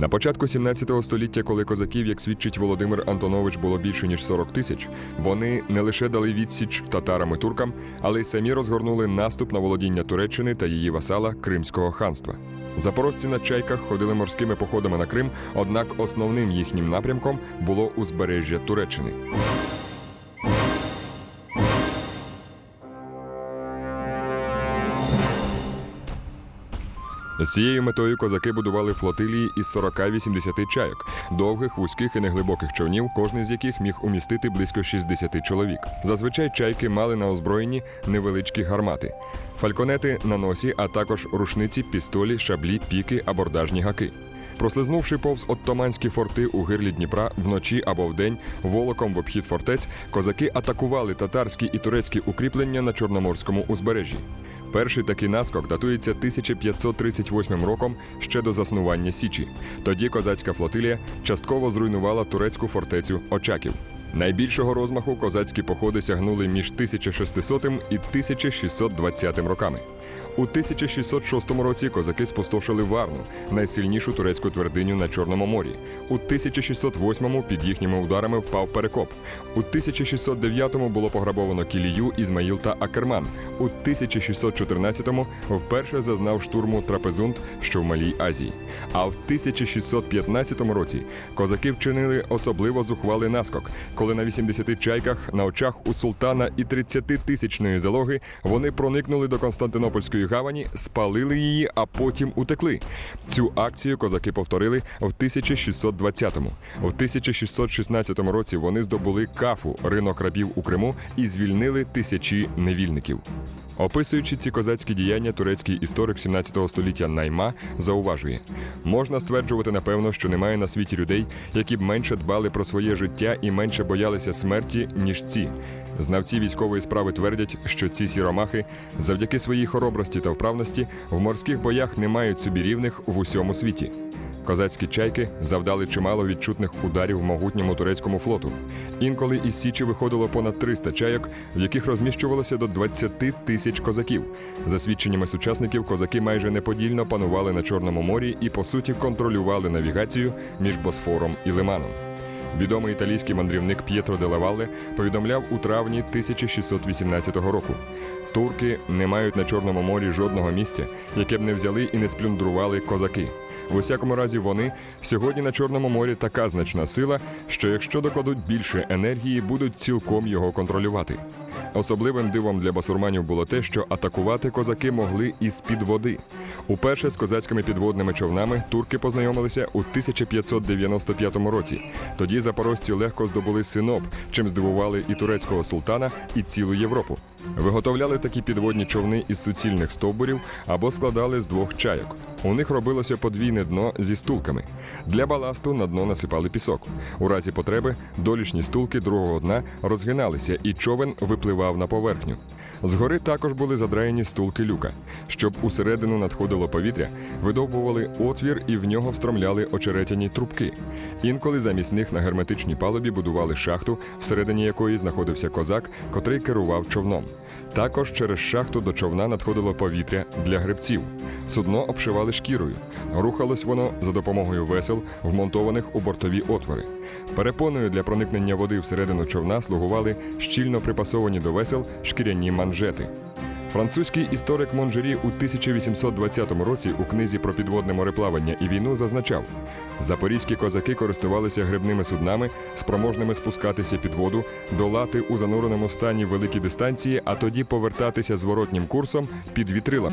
На початку 17 століття, коли козаків, як свідчить Володимир Антонович, було більше ніж 40 тисяч, вони не лише дали відсіч татарам і туркам, але й самі розгорнули наступ на володіння Туреччини та її васала Кримського ханства. Запорожці на чайках ходили морськими походами на Крим, однак основним їхнім напрямком було узбережжя Туреччини. З цією метою козаки будували флотилії із 40-80 чайок, довгих, вузьких і неглибоких човнів, кожний з яких міг умістити близько 60 чоловік. Зазвичай чайки мали на озброєнні невеличкі гармати, фальконети на носі, а також рушниці, пістолі, шаблі, піки, абордажні гаки. Прослизнувши повз оттоманські форти у гирлі Дніпра вночі або вдень волоком в обхід фортець, козаки атакували татарські і турецькі укріплення на Чорноморському узбережжі. Перший такий наскок датується 1538 роком ще до заснування Січі. Тоді козацька флотилія частково зруйнувала турецьку фортецю Очаків. Найбільшого розмаху козацькі походи сягнули між 1600 і 1620 роками. У 1606 році козаки спустошили Варну, найсильнішу турецьку твердиню на Чорному морі. У 1608-му під їхніми ударами впав Перекоп. У 1609-му було пограбовано Кілію, Ізмаїл та Акерман. У 1614-му вперше зазнав штурму Трапезунд, що в Малій Азії. А в 1615 році козаки вчинили особливо зухвалий наскок, коли на 80 чайках на очах у султана і 30-тисячної залоги вони проникнули до Константинопольської гавані, спалили її, а потім утекли. Цю акцію козаки повторили в 1620-му. В 1616 році вони здобули кафу, ринок рабів у Криму, і звільнили тисячі невільників. Описуючи ці козацькі діяння, турецький історик 17 століття Найма зауважує: можна стверджувати напевно, що немає на світі людей, які б менше дбали про своє життя і менше боялися смерті, ніж ці. Знавці військової справи твердять, що ці сіромахи завдяки своїй хоробрості та вправності в морських боях не мають собі рівних в усьому світі. Козацькі чайки завдали чимало відчутних ударів могутньому турецькому флоту. Інколи із Січі виходило понад 300 чайок, в яких розміщувалося до 20 тисяч козаків. За свідченнями сучасників, козаки майже неподільно панували на Чорному морі і, по суті, контролювали навігацію між Босфором і Лиманом. Відомий італійський мандрівник П'єтро де Лавалле повідомляв у травні 1618 року. Турки не мають на Чорному морі жодного місця, яке б не взяли і не сплюндрували козаки. В усякому разі, вони сьогодні на Чорному морі така значна сила, що якщо докладуть більше енергії, будуть цілком його контролювати. Особливим дивом для басурманів було те, що атакувати козаки могли із під води. Уперше з козацькими підводними човнами турки познайомилися у 1595 році. Тоді запорожці легко здобули синоп, чим здивували і турецького султана, і цілу Європу. Виготовляли такі підводні човни із суцільних стовбурів або складали з двох чайок. У них робилося подвійне дно зі стулками. Для баласту на дно насипали пісок. У разі потреби долішні стулки другого дна розгиналися, і човен випливав на поверхню. Згори також були задраєні стулки люка. Щоб усередину надходило повітря, видовбували отвір і в нього встромляли очеретяні трубки. Інколи замість них на герметичній палубі будували шахту, всередині якої знаходився козак, котрий керував човном. Також через шахту до човна надходило повітря для гребців. Судно обшивали шкірою. Рухалось воно за допомогою весел, вмонтованих у бортові отвори. Перепоною для проникнення води всередину човна слугували щільно припасовані до весел шкіряні манжети. Французький історик Монжері у 1820 році у книзі про підводне мореплавання і війну зазначав: запорізькі козаки користувалися грибними суднами, спроможними спускатися під воду, долати у зануреному стані великі дистанції, а тоді повертатися зворотнім курсом під вітрилами.